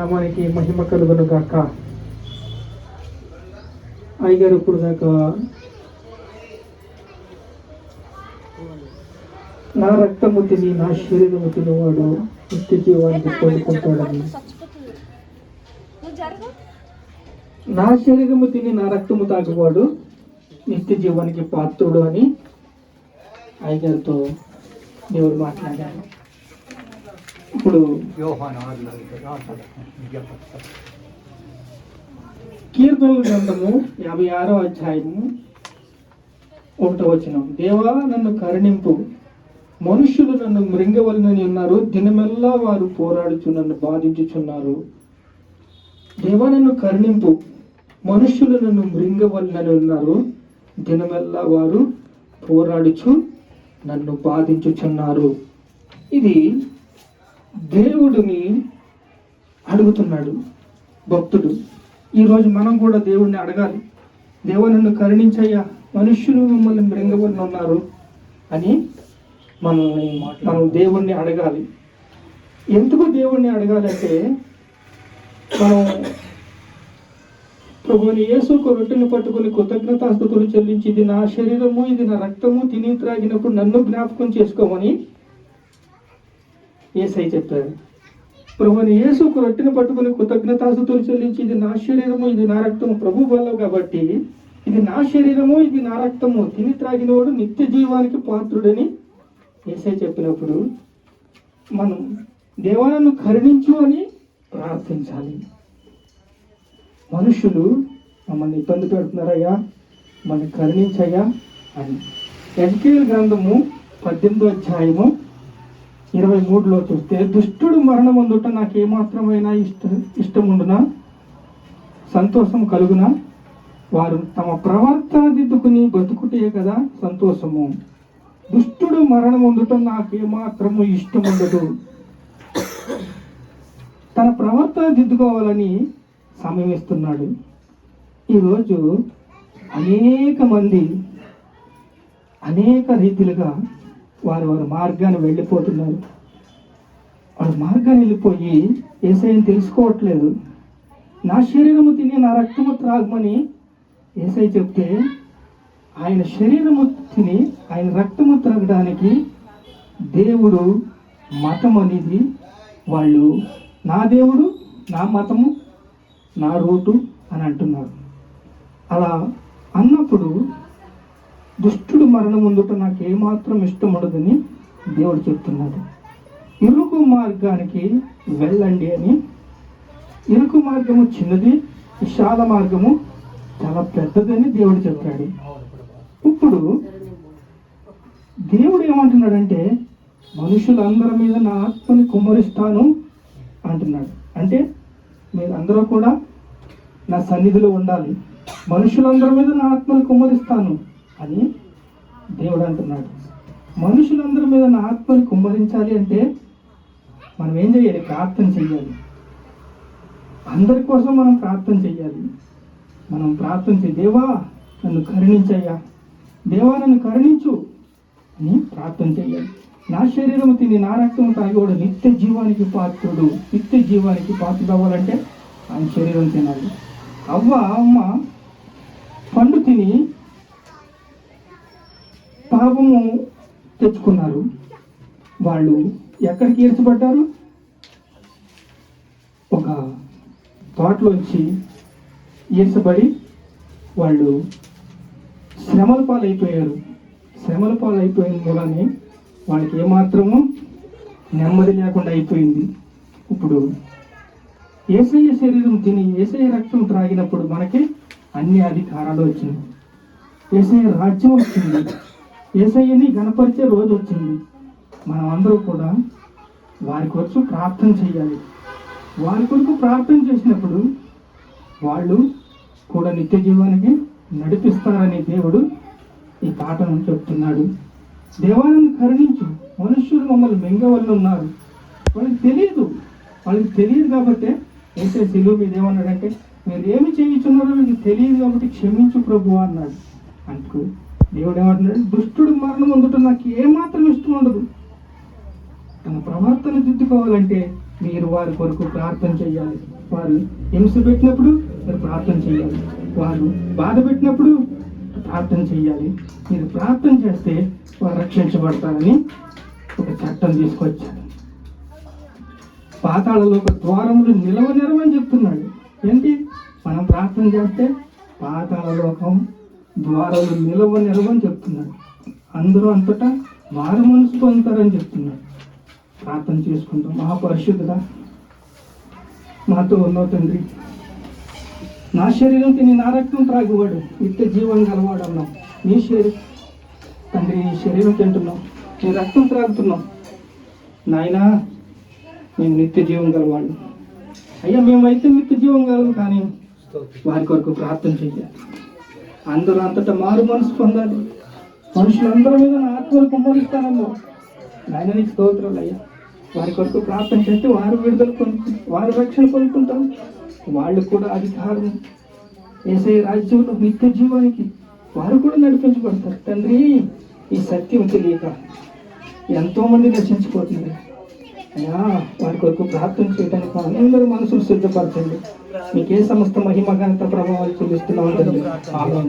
నామానికి మహిమ కలుగును గాక అయ్యగారు ఇప్పుడు దాకా నా రక్తము తిని నా శరీరము తినేవాడు నిత్య జీవానికి కోరుకుంటాడని నా శరీరము తిని నా రక్తము తాగువాడు నిత్య జీవానికి పాత్రుడు అని అయ్యగారితో దేవుడు మాట్లాడాను ఇప్పుడు కీర్తనల గ్రంథము యాభై ఆరో అధ్యాయము ఒకటో వచనం. దేవా నన్ను కరుణింపు. మనుషులు నన్ను మృంగవలనని ఉన్నారు దినమెల్లా వారు పోరాడుచు నన్ను బాధించుచున్నారు. దేవా నన్ను కరుణింపు. మనుషులు నన్ను మృంగవలనని ఉన్నారు దినమెల్లా వారు పోరాడుచు నన్ను బాధించుచున్నారు. ఇది దేవుడిని అడుగుతున్నాడు భక్తుడు. ఈరోజు మనం కూడా దేవుడిని అడగాలి. దేవ నన్ను కరుణించయ్యా మనుష్యులు మిమ్మల్ని మృంగబడిన ఉన్నారు అని మనల్ని మనం దేవుణ్ణి అడగాలి. ఎందుకు దేవుణ్ణి అడగాలంటే మనం ప్రభుని యేసుకు రొట్టెను పట్టుకుని కృతజ్ఞతాస్థుతులు చెల్లించి ఇది నా శరీరము ఇది నా రక్తము తిని త్రాగినప్పుడు నన్ను జ్ఞాపకం చేసుకోమని ఏసై చెప్పారు ప్రభుని యేసుకు రొట్టెను పట్టుకుని కృతజ్ఞతాసుతులు చెల్లించి ఇది నా శరీరము ఇది నా రక్తము. ప్రభు వల్ల కాబట్టి ఇది నా శరీరము ఇది నా రక్తము. తిని త్రాగినవాడు నిత్య జీవానికి పాత్రుడని ఏసై చెప్పినప్పుడు మనం దేవాలను కరుణించు అని ప్రార్థించాలి. మనుషులు మమ్మల్ని ఇబ్బంది పెడుతున్నారయ్యా మనం కరుణించయ్యా అని. ఎజ్కేల్ గ్రంథము పద్దెనిమిదో అధ్యాయము ఇరవై మూడులో చూస్తే దుష్టుడు మరణం అందుట నాకు ఏమాత్రమైన ఇష్ట ఇష్టముండునా? సంతోషం కలుగునా? వారు తమ ప్రవర్తన దిద్దుకుని బతుకుటే కదా సంతోషము. దుష్టుడు మరణం ఉండటం నాకు ఏమాత్రము ఇష్టం ఉండదు తన ప్రవర్తన దిద్దుకోవాలని సమయం ఇస్తున్నాడు ఈరోజు అనేక మంది అనేక రీతిలుగా వారు వారి మార్గాన్ని వెళ్ళిపోతున్నారు. వారి మార్గాన్ని వెళ్ళిపోయి ఏసైని తెలుసుకోవట్లేదు. నా శరీరము తిని నా రక్తము త్రాగమని ఏసై చెప్తే ఆయన శరీరము తిని ఆయన రక్తము త్రాగడానికి దేవుడు మతం అనేది వాళ్ళు నా దేవుడు నా మతము నా రూటు అని అంటున్నారు. అలా అన్నప్పుడు దుష్టుడు మరణం ముందుట నాకు ఏమాత్రం ఇష్టం ఉండదని దేవుడు చెప్తున్నాడు. ఇరుకు మార్గానికి వెళ్ళండి అని. ఇరుకు మార్గము చిన్నది విశాల మార్గము చాలా పెద్దదని దేవుడు చెప్పాడు ఇప్పుడు దేవుడు ఏమంటున్నాడంటే మనుషులందరి మీద నా ఆత్మని కుమ్మరిస్తాను అంటున్నాడు. అంటే మీరందరూ కూడా నా సన్నిధిలో ఉండాలి. మనుషులందరి మీద నా ఆత్మని కుమ్మరిస్తాను. అని దేవుడు అంటున్నాడు. మనుషులందరి మీద నా ఆత్మని కుమ్మరించాలి అంటే మనం ఏం చేయాలి? ప్రార్థన చెయ్యాలి అందరి కోసం మనం ప్రార్థన చెయ్యాలి మనం ప్రార్థన చే దేవా నన్ను కరుణించయ్యా. దేవా నన్ను కరుణించు అని ప్రార్థన చేయాలి. నా శరీరం తిని నా రక్తం తాగేవాడు నిత్య జీవానికి పాత్రుడు. నిత్య జీవానికి పాత్రుడు అవ్వాలంటే ఆయన శరీరం తినాలి. అవ్వ అమ్మ పండు తిని పాపము తెచ్చుకున్నారు. వాళ్ళు ఎక్కడికి ఈడ్చబడ్డారు ఒక తోటలోంచి ఈడ్చబడి వాళ్ళు శ్రమల పాలైపోయారు. శ్రమల పాలైపోయిన మూలాన్ని వాళ్ళకి ఏమాత్రము నెమ్మది లేకుండా అయిపోయింది. ఇప్పుడు ఏసయ్య శరీరం తిని ఏసయ్య రక్తం త్రాగినప్పుడు మనకి అన్ని అధికారాలు వచ్చినాయి. ఏసయ్య రాజ్యం వచ్చింది. ఏసయ్యని గణపరిచే రోజు వచ్చింది. మనం అందరూ కూడా వారి కొరకు ప్రార్థన చేయాలి. వారి కొరకు ప్రార్థన చేసినప్పుడు వాళ్ళు కూడా నిత్య జీవానికి నడిపిస్తారని దేవుడు ఈ పాటను చెప్తున్నాడు. దేవాలను కరుణించు. మనుష్యులు మమ్మల్ని మెంగవల్లు ఉన్నారు. వాళ్ళకి తెలియదు వాళ్ళకి తెలియదు కాబట్టి ఏసే సిలువ మీద ఏమన్నాడంటే మీరు ఏమి చేయించున్నారో మీకు తెలియదు కాబట్టి క్షమించు ప్రభు అన్నాడు. అందుకు దేవుడు ఏమంటున్నాడు దుష్టుడు మరణం అందుటం నాకు ఏమాత్రం ఇష్టం ఉండదు. తన ప్రవర్తన దిద్దుకోవాలంటే మీరు వారి కొరకు ప్రార్థన చేయాలి. వారు హింస పెట్టినప్పుడు మీరు ప్రార్థన చేయాలి. వారు బాధ పెట్టినప్పుడు ప్రార్థన చేయాలి. మీరు ప్రార్థన చేస్తే వారు రక్షించబడతారని ఒక చట్టం తీసుకొచ్చారు. పాతాళలో ఒక ద్వారములు నిలవ నిలవని చెప్తున్నాడు. ఏంటి? మనం ప్రార్థన చేస్తే పాతాళ లోకం ద్వారాలు నిలవ నిలవని చెప్తున్నాడు అందరూ అంతటా మారు మనసు పొందుతారని చెప్తున్నాడు ప్రార్థన చేసుకుంటాం మహాపరిశుద్ధుడా మాతో ఉన్నావు తండ్రి. నా శరీరం తిని నా రక్తం త్రాగువాడు నిత్య జీవం గలవాడు అన్నాం. నీ శరీరం తండ్రి నీ శరీరం తింటున్నాం. నీ రక్తం త్రాగుతున్నాం. నాయనా మేము నిత్య జీవం గలవాడు అయ్యా మేమైతే నిత్య జీవం గలవు కానీ వారి కొరకు ప్రార్థన చేయాలి అందరూ అంతటా మారు మనసు పొందాలి. మనుషులందరి మీద నా ఆత్మలు కుమ్మరిస్తానమ్మా. నాయన నీకు స్తోత్రాలు అయ్యా. వారి కొరకు ప్రార్థన చేస్తే వారు విడుదల పొందు వారు రక్షణ పొందుకుంటారు. వాళ్ళు కూడా అధికారం. ఏసై రాజ్యంలో నిత్య జీవానికి వారు కూడా నడిపించబడతారు. తండ్రి ఈ సత్యం తెలియక ఎంతోమంది నశించిపోతున్నారు. అయ్యా వారి కొరకు ప్రార్థన చేయడానికి అందరూ మనసులు సిద్ధపరచండి. మీకే సమస్త మహిమ ఘనత ప్రభావాలు చూపిస్తున్నాం